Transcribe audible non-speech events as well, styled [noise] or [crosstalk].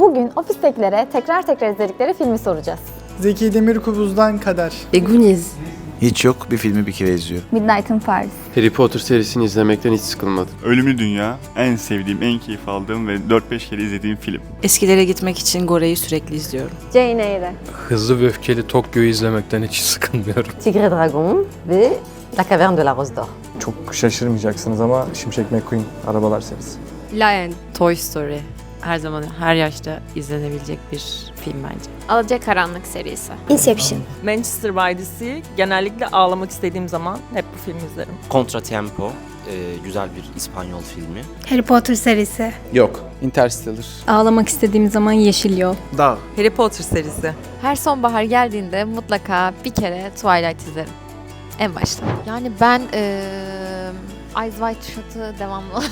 Bugün ofistekilere tekrar tekrar izledikleri filmi soracağız. Zeki Demirkubuz'dan Kader. E Goonies. Hiç yok bir filmi bir kere izliyor. Midnight in Paris. Harry Potter serisini izlemekten hiç sıkılmadım. Ölümlü Dünya en sevdiğim, en keyif aldığım ve 4-5 kere izlediğim film. Eskilere gitmek için Gore'yi sürekli izliyorum. Jane Eyre. Hızlı ve öfkeli Tokyo'yu izlemekten hiç [laughs] sıkılmıyorum. Tigre Dragon ve La Caverne de la Rose d'Or. Çok şaşırmayacaksınız ama Şimşek McQueen arabalar serisi. Lion. Toy Story. Her zaman her yaşta izlenebilecek bir film bence. Alacakaranlık serisi. Inception. Manchester by the Sea genellikle ağlamak istediğim zaman hep bu filmi izlerim. Contratempo, e, güzel bir İspanyol filmi. Harry Potter serisi. Yok. Interstellar. Ağlamak istediğim zaman Yeşil Yol. Dağ. Harry Potter serisi. Her sonbahar geldiğinde mutlaka bir kere Twilight izlerim. En başta. Yani ben eee Eyes Wide Shut'ı devamlı